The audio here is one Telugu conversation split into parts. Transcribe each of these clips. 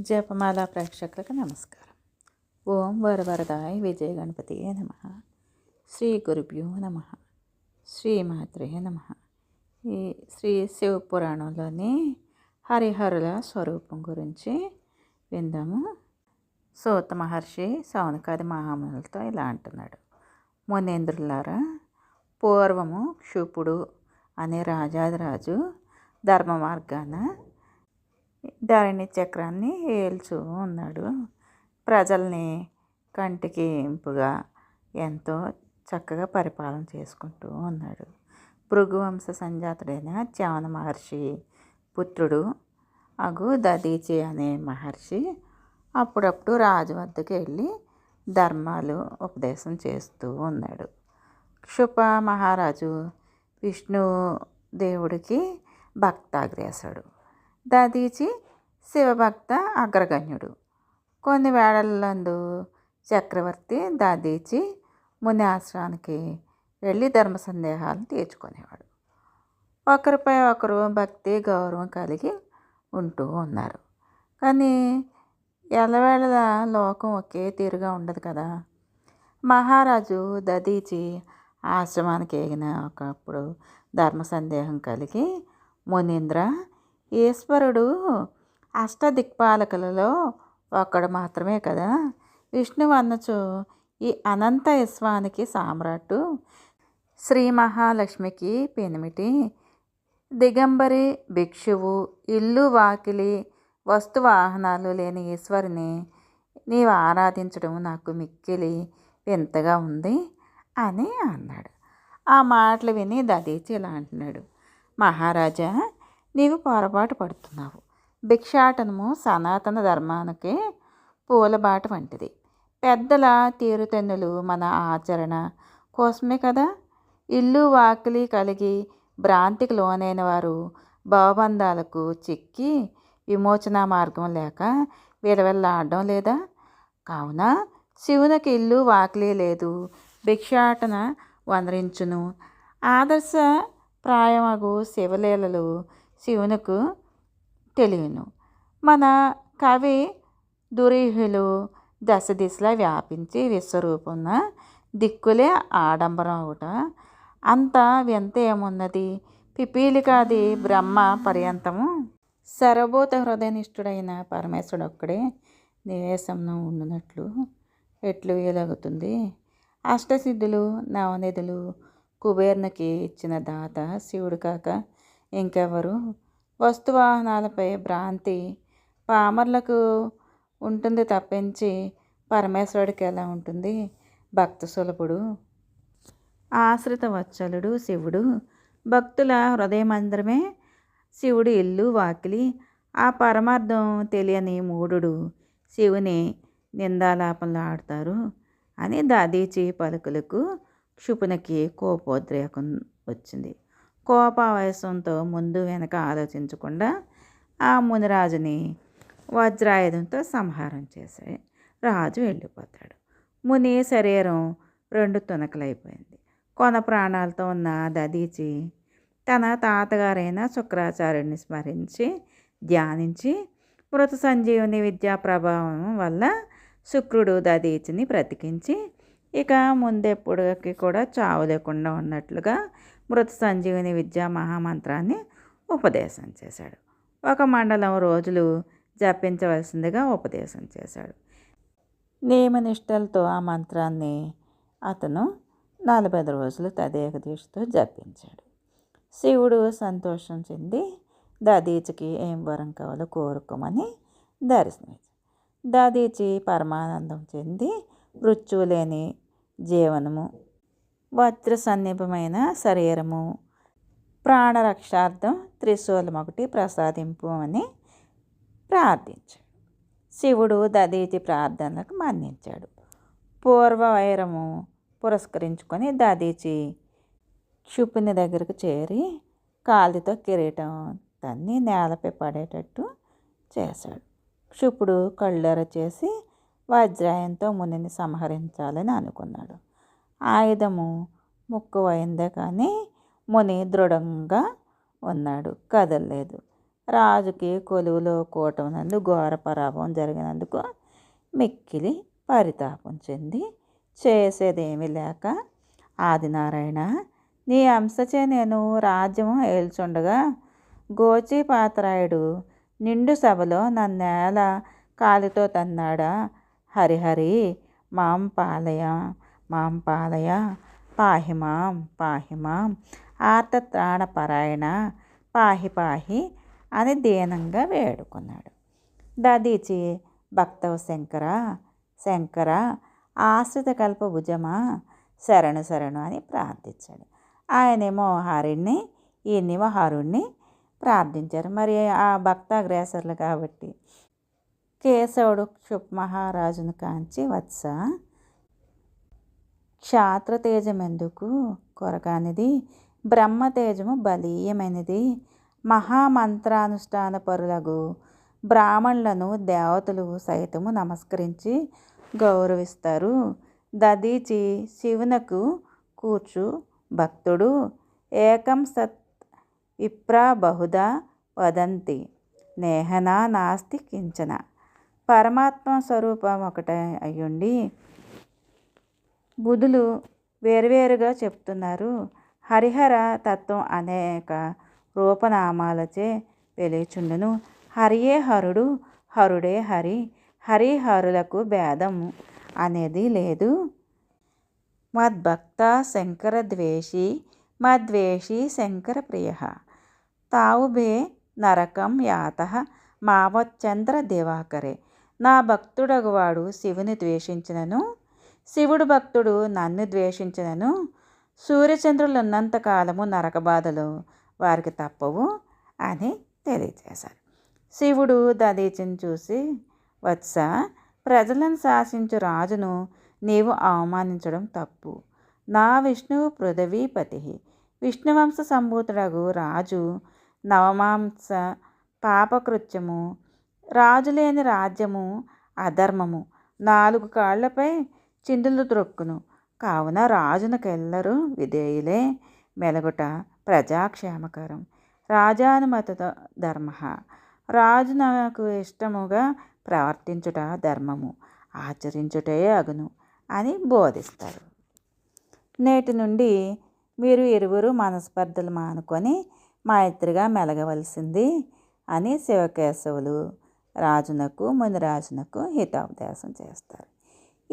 జపమాల ప్రేక్షకులకు నమస్కారం. ఓం వరవరదాయ విజయ గణపతి నమ. శ్రీ గురుభ్యో నమ. శ్రీమాత్రే నమ. ఈ శ్రీ శివ పురాణంలోని హరిహరుల స్వరూపం గురించి విందాము. సూత మహర్షి సౌనకాది మహామునులతో ఇలా అంటున్నాడు. మునేంద్రులారా పూర్వము క్షుపుడు అనే రాజాదిరాజు ధర్మ మార్గాన ధరణి చక్రాన్ని ఏల్చు ఉన్నాడు ప్రజల్ని కంటికి ఇంపుగా ఎంతో చక్కగా పరిపాలన చేసుకుంటూ ఉన్నాడు భృగువంశ సంజాతుడైన చ్యవన మహర్షి పుత్రుడు అగు దదీచి అనే మహర్షి అప్పుడప్పుడు రాజు వద్దకు వెళ్ళి ధర్మాలు ఉపదేశం చేస్తూ ఉన్నాడు. క్షుప మహారాజు విష్ణు దేవుడికి భక్తాగ్రేసుడు దదీచి శివభక్త అగ్రగణ్యుడు. కొన్ని వేళలందు చక్రవర్తి దదీచి ముని ఆశ్రమానికి వెళ్ళి ధర్మ సందేహాలను తీర్చుకునేవాడు. ఒకరిపై ఒకరు భక్తి గౌరవం కలిగి ఉంటూ ఉన్నారు. కానీ ఎల్లవేళ లోకం ఒకే తీరుగా ఉండదు కదా. మహారాజు దదీచి ఆశ్రమానికి ఎగిన ఒకప్పుడు ధర్మ సందేహం కలిగి మునీంద్ర ఈశ్వరుడు అష్టదిక్పాలకులలో ఒక్కడు మాత్రమే కదా. విష్ణువు అన్నచు ఈ అనంత యశ్వానికి సామ్రాట్టు. శ్రీ మహాలక్ష్మికి పెనిమిటి. దిగంబరి భిక్షువు ఇల్లు వాకిలి వస్తు వాహనాలు లేని ఈశ్వరిని నీవు ఆరాధించడం నాకు మిక్కిలి వింతగా ఉంది అని అన్నాడు. ఆ మాటలు విని దదీచి ఇలా అంటున్నాడు. మహారాజా నీవు పొరపాటు పడుతున్నావు. భిక్షాటనము సనాతన ధర్మానికి పూలబాట వంటిది. పెద్దల తీరుతెన్నులు మన ఆచరణ కోసమే కదా? ఇల్లు వాకిలి కలిగి భ్రాంతికి లోనైన వారు భావబంధాలకు చిక్కి విమోచన మార్గం లేక విలవెల్లాడడం లేదా? కావున శివునికి ఇల్లు వాకిలి లేదు. భిక్షాటన వందరించును ఆదర్శ ప్రాయమగు శివలీలలు శివునకు తెలియను. మన కవి దురీహులు దశ దిశలా వ్యాపించి విశ్వరూపున్న దిక్కులే ఆడంబరం ఒకట అంత వింత ఏమున్నది? పిపీలికాది బ్రహ్మ పర్యంతము సర్వభూత హృదయనిష్ఠుడైన పరమేశ్వరుడు ఒక్కడే నివేశంలో ఉండినట్లు ఎట్లు వీలగుతుంది? అష్టసిద్ధులు నవనిధులు కుబేర్నికి ఇచ్చిన దాత శివుడు కాక ఇంకెవరు? వస్తువాహనాలపై భ్రాంతి. పామర్లకు ఉంటుంది తప్పించి పరమేశ్వరుడికి ఎలా ఉంటుంది? భక్త సులభుడు ఆశ్రిత వత్సలుడు శివుడు. భక్తుల హృదయమందిరమే శివుడి ఇల్లు వాకిలి. ఆ పరమార్థం తెలియని మూఢుడు శివుని నిందాలాపంలో ఆడతారు అని దాదీచి పలుకులకు క్షుపునికి కోపోద్రేకం వచ్చింది. కోపావేశంతో ముందు వెనక ఆలోచించకుండా ఆ మునిరాజుని వజ్రాయుధంతో సంహారం చేసే రాజు వెళ్ళిపోతాడు. ముని శరీరం రెండు తునకలైపోయింది. కొన ప్రాణాలతో ఉన్న దదీచి తన తాతగారైన శుక్రాచార్యుని స్మరించి ధ్యానించి మృత సంజీవుని విద్యా ప్రభావం వల్ల శుక్రుడు దదీచిని బ్రతికించి ఇక ముందెప్పుడుకి కూడా చావు లేకుండా ఉన్నట్లుగా మృత సంజీవిని విద్యా మహామంత్రాన్ని ఉపదేశం చేశాడు. ఒక మండలం రోజులు జపించవలసిందిగా ఉపదేశం చేశాడు. నియమనిష్టలతో ఆ మంత్రాన్ని అతను నలభై రోజులు తదేక దీక్షతో జపించాడు. శివుడు సంతోషం చెంది దదీచికి ఏం వరం కావాలో కోరుకోమని దర్శనం దదీచి పరమానందం చెంది మృత్యువు లేని జీవనము. వజ్ర సన్నిభమైన శరీరము. ప్రాణరక్షార్థం త్రిశూలం ఒకటి ప్రసాదింపు అని ప్రార్థించాడు శివుడు దదీతి ప్రార్థనలకు మన్నించాడు. పూర్వ వైరము పురస్కరించుకొని దదీచి క్షుపుని దగ్గరకు చేరి కాలితో కిరీటం తన్ని నేలపై పడేటట్టు చేశాడు. క్షుపుడు కళ్ళెర చేసి వజ్రాయంతో మునిని సంహరించాలని అనుకున్నాడు. ఆయుధము ముక్కువైందే కానీ ముని దృఢంగా ఉన్నాడు. కదలలేదు. రాజుకి కొలువులో కూటమినందు ఘోర పరాభవం జరిగినందుకు మిక్కిలి పరితాపం చెంది చేసేదేమీ లేక ఆదినారాయణ నీ అంశచే నేను రాజ్యము ఏల్చుండగా గోచిపాత్రాయుడు నిండు సభలో నన్నేల కాలితో తన్నాడా? హరిహరి మాం పాలయ మాం పాలయ పాహి మాం పాహి మాం. ఆర్తత్రాణపరాయణ పాహి పాహి అని దీనంగా వేడుకున్నాడు. దదీచి భక్తవ శంకర శంకర ఆశ్రిత కల్ప భుజమా శరణు శరణు అని ప్రార్థించాడు. ఆయనేమో హరిణ్ణి ఈయనేమో హరుణ్ణి ప్రార్థించారు. మరి ఆ భక్తాగ్రేసర్లు కాబట్టి కేశవుడు క్షుప్ మహారాజును కాంచి వత్స. క్షాత్రతేజమెందుకు కొరకానిది? బ్రహ్మతేజము బలీయమైనది. మహామంత్రానుష్ఠాన పరులకు బ్రాహ్మణులను దేవతలు సైతము నమస్కరించి గౌరవిస్తారు. దదీచి శివునకు కూర్చు భక్తుడు. ఏకం సత్ విప్రా బహుదా వదంతి. నేహనా నాస్తి కించన. పరమాత్మ స్వరూపం ఒకటే అయ్యుండి బుధులు వేరువేరుగా చెప్తున్నారు. హరిహర తత్వం అనేక రూపనామాలచే వెలిచుండును. హరియే హరుడు హరుడే హరి హరిహరులకు భేదం అనేది లేదు. మద్భక్త శంకర ద్వేషి మద్వేషి శంకర ప్రియ. తావుబే నరకం యాత మావచ్చంద్ర దివాకరే. నా భక్తుడగువాడు శివుని ద్వేషించినను. శివుడు భక్తుడు నన్ను ద్వేషించినను. సూర్యచంద్రులు ఉన్నంతకాలము నరకబాధలు వారికి తప్పవు అని తెలియజేశారు. శివుడు దదీచిని చూసి వత్స ప్రజలను శాసించు రాజును నీవు అవమానించడం తప్పు. నా విష్ణువు పృథవీపతి. విష్ణువంశ సంభూతుడగు రాజు నవమాంస పాపకృత్యము రాజు లేని రాజ్యము అధర్మము. నాలుగు కాళ్ళపై చిందులు త్రొక్కును. కావున రాజునకెల్లరూ విధేయులే. మెలగుట ప్రజాక్షేమకరం. రాజానుమత ధర్మ. రాజు నాకు ఇష్టముగా ప్రవర్తించుట ధర్మము. ఆచరించుటే అగును అని బోధిస్తారు. నేటి నుండి మీరు ఇరువురు మనస్పర్ధలు మానుకొని మైత్రిగా మెలగవలసింది అని శివకేశవులు రాజునకు మునిరాజునకు హితోపదేశం చేస్తారు.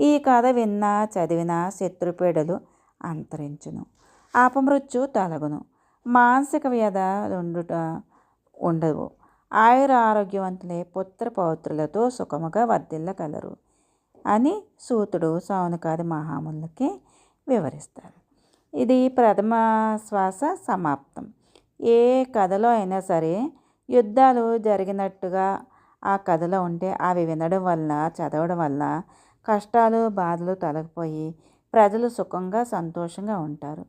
ఈ కథ విన్నా చదివినా శత్రుపీడలు అంతరించును. అపమృత్యు తొలగును. మానసిక వ్యధ రెండుట ఉండవు. ఆయుర ఆరోగ్యవంతులే పుత్ర పౌత్రులతో సుఖముగా వర్ధిల్లగలరు అని సూతుడు సౌనకాది మహాములకి వివరిస్తారు. ఇది ప్రథమ శ్వాస సమాప్తం. ఏ కథలో అయినా సరే యుద్ధాలు జరిగినట్టుగా ఆ కథలో ఉంటే అవి వినడం వల్ల చదవడం వల్ల కష్టాలు బాధలు తొలగిపోయి ప్రజలు సుఖంగా సంతోషంగా ఉంటారు.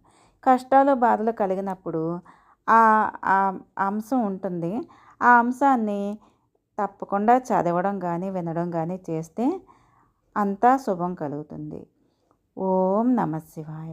కష్టాలు బాధలు కలిగినప్పుడు ఆ అంశం ఉంటుంది. ఆ అంశాన్ని తప్పకుండా చదవడం కానీ వినడం కానీ చేస్తే అంతా శుభం కలుగుతుంది. ఓం నమ శివాయ.